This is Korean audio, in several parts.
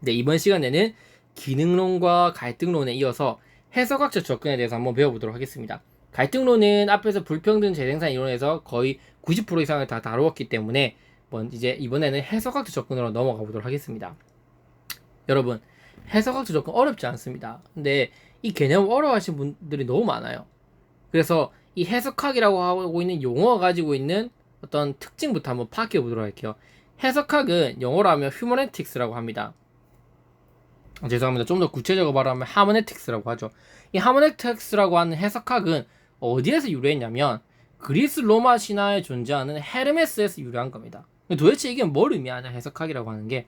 네, 이번 시간에는 기능론과 갈등론에 이어서 해석학적 접근에 대해서 한번 배워보도록 하겠습니다. 갈등론은 앞에서 불평등 재생산 이론에서 거의 90% 이상을 다 다루었기 때문에 먼 이제 이번에는 해석학적 접근으로 넘어가 보도록 하겠습니다. 여러분, 해석학적 접근 어렵지 않습니다. 근데 이 개념 어려워하시는 분들이 너무 많아요. 그래서 이 해석학이라고 하고 있는 용어가 가지고 있는 어떤 특징부터 한번 파악해 보도록 할게요. 해석학은 영어로 하면 휴머네틱스라고 합니다. 아, 죄송합니다. 좀 더 구체적으로 말하면 하모네틱스라고 하죠. 이 하모네틱스라고 하는 해석학은 어디에서 유래했냐면 그리스 로마 신화에 존재하는 헤르메스에서 유래한 겁니다. 도대체 이게 뭘 의미하냐 해석학이라고 하는 게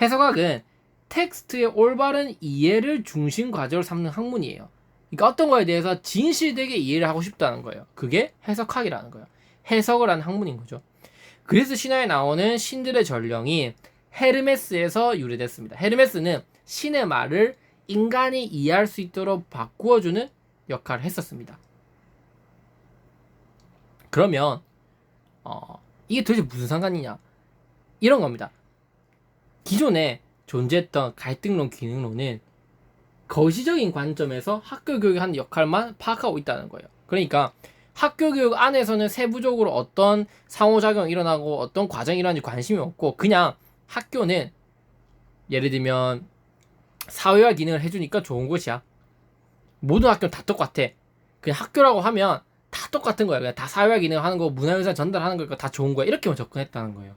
해석학은 텍스트의 올바른 이해를 중심 과제로 삼는 학문이에요. 그러니까 어떤 거에 대해서 진실되게 이해를 하고 싶다는 거예요. 그게 해석학이라는 거예요. 해석을 하는 학문인 거죠. 그리스 신화에 나오는 신들의 전령이 헤르메스에서 유래됐습니다. 헤르메스는 신의 말을 인간이 이해할 수 있도록 바꾸어주는 역할을 했었습니다. 그러면 어, 이게 도대체 무슨 상관이냐? 이런 겁니다. 기존에 존재했던 갈등론, 기능론은 거시적인 관점에서 학교 교육이 하는 역할만 파악하고 있다는 거예요. 그러니까 학교 교육 안에서는 세부적으로 어떤 상호작용이 일어나고 어떤 과정이 일어나는지 관심이 없고 그냥 학교는 예를 들면 사회화 기능을 해주니까 좋은 곳이야. 모든 학교는 다 똑같아. 그냥 학교라고 하면 다 똑같은 거야. 그냥 다 사회화 기능을 하는 거, 문화유산 전달하는 거니까 다 좋은 거야. 이렇게만 접근했다는 거예요.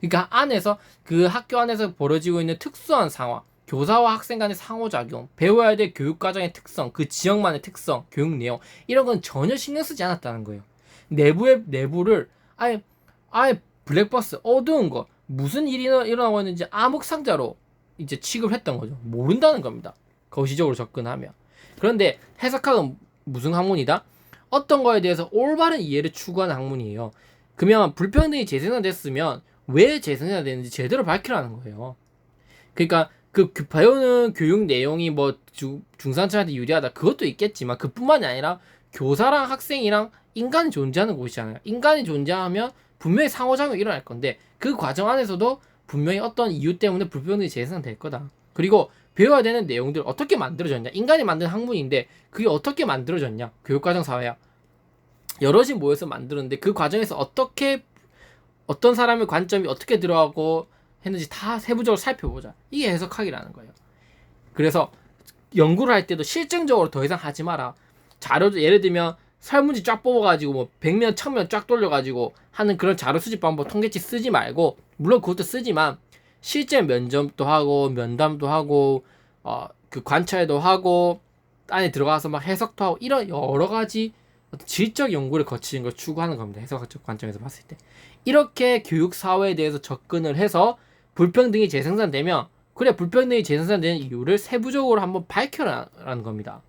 그러니까 안에서 그 학교 안에서 벌어지고 있는 특수한 상황, 교사와 학생 간의 상호작용, 배워야 될 교육 과정의 특성, 그 지역만의 특성, 교육 내용 이런 건 전혀 신경 쓰지 않았다는 거예요. 내부의 내부를 아예 아예 블랙박스 어두운 거 무슨 일이 일어나고 있는지 암흑 상자로 이제 취급을 했던 거죠. 모른다는 겁니다. 거시적으로 접근하면. 그런데 해석학은 무슨 학문이다? 어떤 거에 대해서 올바른 이해를 추구하는 학문이에요. 그러면 불평등이 재생산됐으면 왜 재생산되는지 제대로 밝히라는 거예요. 그러니까 그, 그 배우는 교육 내용이 뭐 중, 중산층한테 유리하다 그것도 있겠지만 그뿐만이 아니라 교사랑 학생이랑 인간이 존재하는 곳이잖아요. 인간이 존재하면 분명히 상호작용이 일어날 건데 그 과정 안에서도 분명히 어떤 이유 때문에 불평등이 재생산될 거다. 그리고 배워야 되는 내용들 어떻게 만들어졌냐? 인간이 만든 학문인데 그게 어떻게 만들어졌냐? 교육과정 사회야. 여럿이 모여서 만들었는데 그 과정에서 어떻게 어떤 사람의 관점이 어떻게 들어가고 했는지 다 세부적으로 살펴보자. 이게 해석학이라는 거예요. 그래서 연구를 할 때도 실증적으로 더 이상 하지 마라. 자료 예를 들면 설문지 쫙 뽑아가지고 뭐 100면 1000면 쫙 돌려가지고 하는 그런 자료 수집 방법 통계치 쓰지 말고 물론 그것도 쓰지만 실제 면접도 하고 면담도 하고 어 그 관찰도 하고 안에 들어가서 막 해석도 하고 이런 여러 가지 질적 연구를 거치는 걸 추구하는 겁니다. 해석학적 관점에서 봤을 때 이렇게 교육 사회에 대해서 접근을 해서 불평등이 재생산되면 그래 불평등이 재생산되는 이유를 세부적으로 한번 밝혀라라는 겁니다.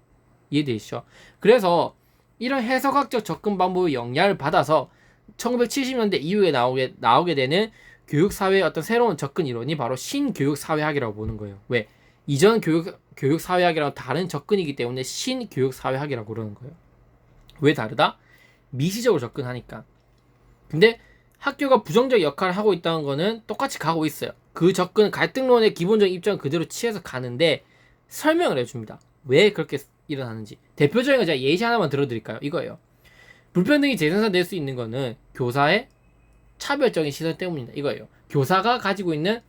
이해되시죠? 그래서 이런 해석학적 접근 방법의 영향을 받아서 1970년대 이후에 나오게 나오게 되는 교육 사회의 어떤 새로운 접근 이론이 바로 신교육 사회학이라고 보는 거예요. 왜? 이전 교육 교육 사회학이랑 다른 접근이기 때문에 신교육 사회학이라고 그러는 거예요. 왜 다르다? 미시적으로 접근하니까. 근데 학교가 부정적 역할을 하고 있다는 거는 똑같이 가고 있어요. 그 접근 갈등론의 기본적인 입장 그대로 취해서 가는데 설명을 해줍니다. 왜 그렇게 일어나는지. 대표적인 거 제가 예시 하나만 들어드릴까요? 이거예요. 불평등이 재생산될 수 있는 거는 교사의 차별적인 시선 때문이다. 이거예요. 교사가 가지고 있는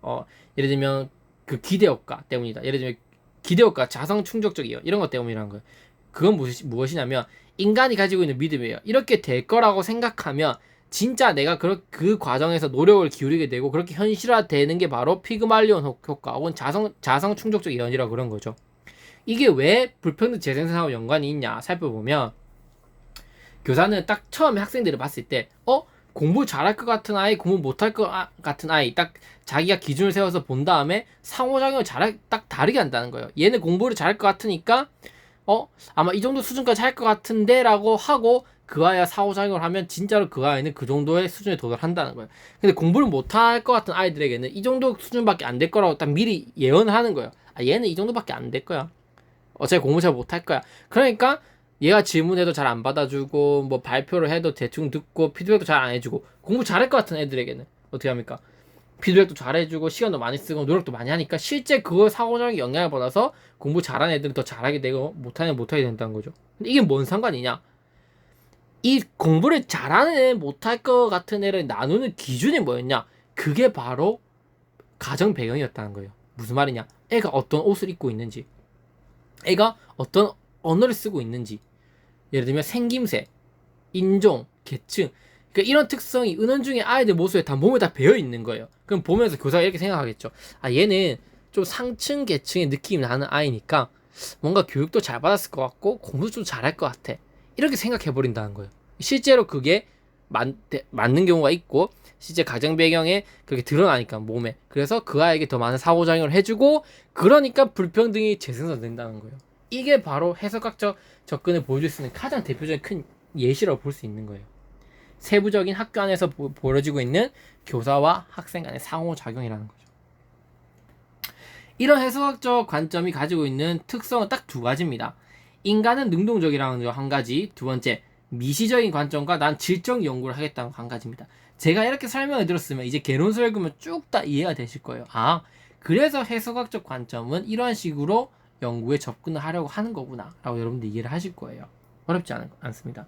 어 예를 들면 그 기대 효과 때문이다. 예를 들면 기대 효과 자성 충족적이에요. 이런 것 때문이라는 거예요. 그건 무엇이, 무엇이냐면 인간이 가지고 있는 믿음이에요. 이렇게 될 거라고 생각하면 진짜 내가 그, 그 과정에서 노력을 기울이게 되고 그렇게 현실화되는 게 바로 피그말리온 효과 혹은 자성, 자성 충족적 이론이라고 그런 거죠. 이게 왜 불평등 재생산하고 연관이 있냐 살펴보면 교사는 딱 처음에 학생들을 봤을 때 어? 공부 잘할 것 같은 아이, 공부 못할 것 같은 아이, 딱 자기가 기준을 세워서 본 다음에 상호작용을 잘, 딱 다르게 한다는 거예요. 얘는 공부를 잘할 것 같으니까, 어, 아마 이 정도 수준까지 할 것 같은데, 라고 하고, 그 아이와 상호작용을 하면 진짜로 그 아이는 그 정도의 수준에 도달한다는 거예요. 근데 공부를 못할 것 같은 아이들에게는 이 정도 수준밖에 안 될 거라고 딱 미리 예언을 하는 거예요. 아, 얘는 이 정도밖에 안 될 거야. 어차피 공부 잘 못할 거야. 그러니까 얘가 질문해도 잘 안 받아주고 뭐 발표를 해도 대충 듣고 피드백도 잘 안 해주고 공부 잘할 것 같은 애들에게는 어떻게 합니까? 피드백도 잘 해주고 시간도 많이 쓰고 노력도 많이 하니까 실제 그걸 사고적인 영향을 받아서 공부 잘하는 애들은 더 잘하게 되고 못하는 애 못하게 된다는 거죠. 근데 이게 뭔 상관이냐? 이 공부를 잘하는 애 못할 것 같은 애를 나누는 기준이 뭐였냐? 그게 바로 가정 배경이었다는 거예요. 무슨 말이냐? 애가 어떤 옷을 입고 있는지, 애가 어떤 언어를 쓰고 있는지, 예를 들면 생김새, 인종, 계층, 그러니까 이런 특성이 은연중에 아이들 모습에 다 몸에 다 배어 있는 거예요. 그럼 보면서 교사가 이렇게 생각하겠죠. 아 얘는 좀 상층 계층의 느낌이 나는 아이니까 뭔가 교육도 잘 받았을 것 같고 공부도 좀 잘할 것 같아. 이렇게 생각해 버린다는 거예요. 실제로 그게 맞, 맞는 경우가 있고 실제 가정 배경에 그렇게 드러나니까 몸에 그래서 그 아이에게 더 많은 상호작용을 해주고 그러니까 불평등이 재생산된다는 거예요. 이게 바로 해석학적 접근을 보여줄 수 있는 가장 대표적인 큰 예시라고 볼 수 있는 거예요. 세부적인 학교 안에서 보, 벌어지고 있는 교사와 학생 간의 상호작용이라는 거죠. 이런 해석학적 관점이 가지고 있는 특성은 딱 두 가지입니다. 인간은 능동적이라는 거 한 가지, 두 번째 미시적인 관점과 난 질적 연구를 하겠다는 거한 가지입니다. 제가 이렇게 설명을 들었으면 이제 개론서 읽으면 쭉 다 이해가 되실 거예요. 아, 그래서 해석학적 관점은 이런 식으로 연구에 접근을 하려고 하는 거구나 라고 여러분들 이해를 하실 거예요. 어렵지 않, 않습니다.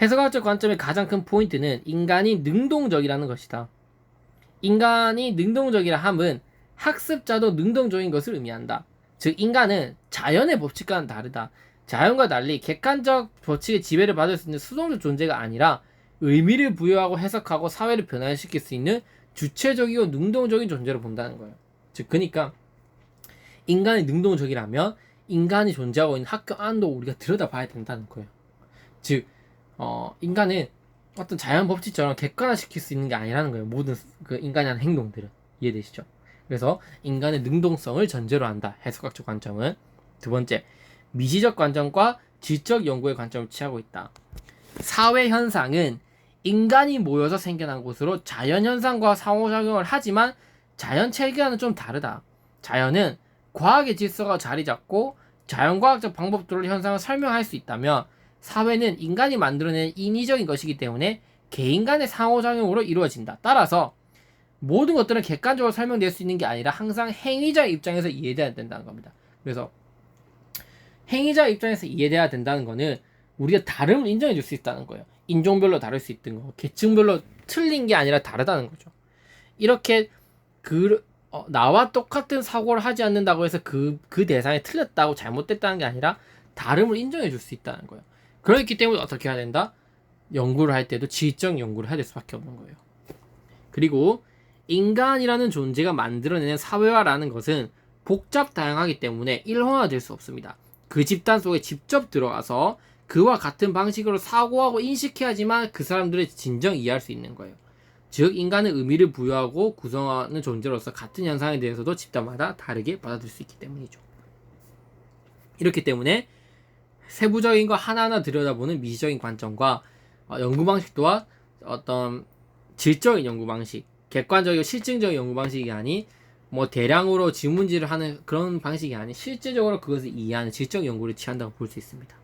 해석학적 관점의 가장 큰 포인트는 인간이 능동적이라는 것이다. 인간이 능동적이라 함은 학습자도 능동적인 것을 의미한다. 즉 인간은 자연의 법칙과는 다르다. 자연과 달리 객관적 법칙의 지배를 받을 수 있는 수동적 존재가 아니라 의미를 부여하고 해석하고 사회를 변화시킬 수 있는 주체적이고 능동적인 존재로 본다는 거예요. 즉 그러니까 인간이 능동적이라면 인간이 존재하고 있는 학교 안도 우리가 들여다봐야 된다는 거예요. 즉 어, 인간은 어떤 자연 법칙처럼 객관화시킬 수 있는 게 아니라는 거예요. 모든 그 인간이 하는 행동들은 이해되시죠? 그래서 인간의 능동성을 전제로 한다. 해석학적 관점은 두 번째 미시적 관점과 질적 연구의 관점을 취하고 있다. 사회 현상은 인간이 모여서 생겨난 곳으로 자연 현상과 상호작용을 하지만 자연 체계와는 좀 다르다. 자연은 과학의 질서가 자리 잡고 자연과학적 방법들로 현상을 설명할 수 있다면 사회는 인간이 만들어낸 인위적인 것이기 때문에 개인 간의 상호작용으로 이루어진다. 따라서 모든 것들은 객관적으로 설명될 수 있는 게 아니라 항상 행위자 입장에서 이해돼야 된다는 겁니다. 그래서 행위자 입장에서 이해돼야 된다는 거는 우리가 다름을 인정해 줄 수 있다는 거예요. 인종별로 다를 수 있던 거, 계층별로 틀린 게 아니라 다르다는 거죠. 이렇게 그 어, 나와 똑같은 사고를 하지 않는다고 해서 그, 그 대상이 틀렸다고 잘못됐다는 게 아니라 다름을 인정해 줄 수 있다는 거예요. 그렇기 때문에 어떻게 해야 된다? 연구를 할 때도 지적 연구를 해야 될 수밖에 없는 거예요. 그리고 인간이라는 존재가 만들어내는 사회화라는 것은 복잡 다양하기 때문에 일원화될 수 없습니다. 그 집단 속에 직접 들어가서 그와 같은 방식으로 사고하고 인식해야지만 그 사람들을 진정 이해할 수 있는 거예요. 즉 인간은 의미를 부여하고 구성하는 존재로서 같은 현상에 대해서도 집단마다 다르게 받아들일 수 있기 때문이죠. 이렇기 때문에 세부적인 거 하나하나 들여다보는 미시적인 관점과 어, 연구 방식도와 어떤 질적인 연구 방식, 객관적이고 실증적인 연구 방식이 아닌 뭐 대량으로 지문지를 하는 그런 방식이 아닌 실제적으로 그것을 이해하는 질적 연구를 취한다고 볼 수 있습니다.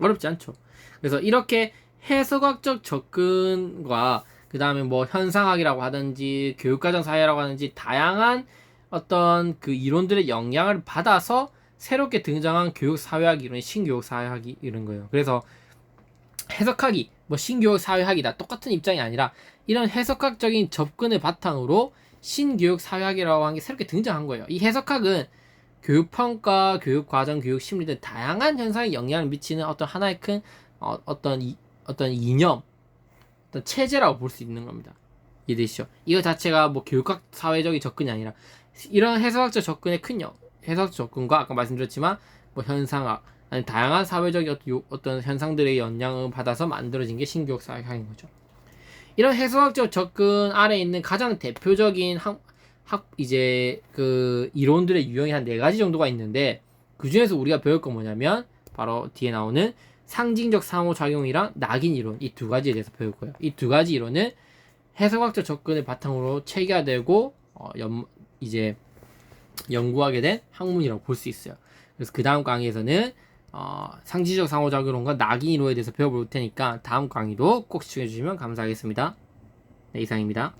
어렵지 않죠. 그래서 이렇게 해석학적 접근과 그 다음에 뭐 현상학이라고 하든지 교육과정 사회라고 하든지 다양한 어떤 그 이론들의 영향을 받아서 새롭게 등장한 교육 사회학 이론이 신교육 사회학이 이런 거예요. 그래서 해석학이 뭐 신교육 사회학이다 똑같은 입장이 아니라 이런 해석학적인 접근을 바탕으로 신교육 사회학이라고 하는 게 새롭게 등장한 거예요. 이 해석학은 교육 평가, 교육 과정, 교육 심리 등 다양한 현상에 영향을 미치는 어떤 하나의 큰 어, 떤 이, 어떤 이념, 어떤 체제라고 볼 수 있는 겁니다. 이해되시죠? 이거 자체가 뭐 교육학 사회적인 접근이 아니라 이런 해석학적 접근의 큰 영, 해석적 접근과 아까 말씀드렸지만 뭐 현상학 아니 다양한 사회적인 어떤 현상들의 영향을 받아서 만들어진 게 신교육 사회학인 거죠. 이런 해석학적 접근 아래 있는 가장 대표적인 학, 학 이제 그 이론들의 유형이 한 네 가지 정도가 있는데 그 중에서 우리가 배울 건 뭐냐면 바로 뒤에 나오는 상징적 상호작용이랑 낙인 이론 이 두 가지에 대해서 배울 거예요. 이 두 가지 이론은 해석학적 접근을 바탕으로 체계화되고 어, 연, 이제 연구하게 된 학문이라고 볼 수 있어요. 그래서 그 다음 강의에서는 어, 상지적 상호작용론과 낙인 이론에 대해서 배워볼 테니까 다음 강의도 꼭 시청해 주시면 감사하겠습니다. 네, 이상입니다.